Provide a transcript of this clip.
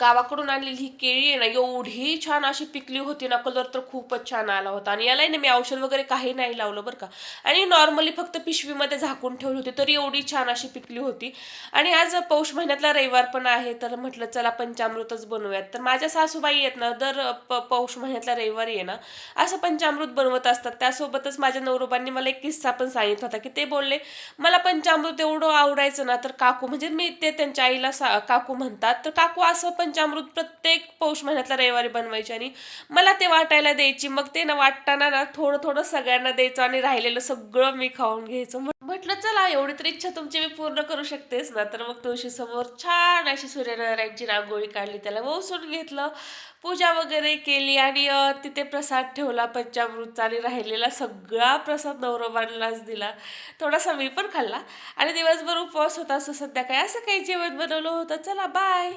गावाकडून आणलेली ही केळी आहे ना एवढी छान अशी पिकली होती ना कलर तर खूपच छान आला होता. आणि यालाही ना मी औषध वगैरे काही नाही लावलं बरं का. आणि नॉर्मली फक्त पिशवीमध्ये झाकून ठेवली होती तरी एवढी छान अशी पिकली होती. आणि आज पौष महिन्यातला रविवार पण आहे तर म्हटलं चला पंचामृतच बनवूयात. तर माझ्या सासूबाई आहेत ना दर प पौष महिन्यातला रविवारी आहे ना असं पंचामृत बनवत असतात. त्यासोबतच माझ्या नवरोबांनी मला एक किस्सा पण सांगितला होता की ते बोलले मला पंचामृत एवढं आवडायचं ना तर काकू म्हणजे मी ते त्यांच्या आईला सा काकू म्हणतात तर काकू असं पण पंचामृत प्रत्येक पौष महिन्यातला रविवारी बनवायची आणि मला ते वाटायला द्यायची. मग ते ना वाटताना ना थोडं थोडं सगळ्यांना द्यायचं आणि राहिलेलं सगळं मी खाऊन घ्यायचं. म्हटलं चला एवढी तर इच्छा तुमची मी पूर्ण करू शकतेस ना. तर मग तुळशी समोर छान अशी सूर्यनारायणची रांगोळी काढली. त्याला वसून घेतलं पूजा वगैरे केली आणि तिथे प्रसाद ठेवला पंचामृतचा आणि राहिलेला सगळा प्रसाद नवरोबांनाच दिला. थोडासा मी पण खाल्ला आणि दिवसभर उपवास होता. असं संध्याकाळी असं काही जेवण बनवलं होतं. चला बाय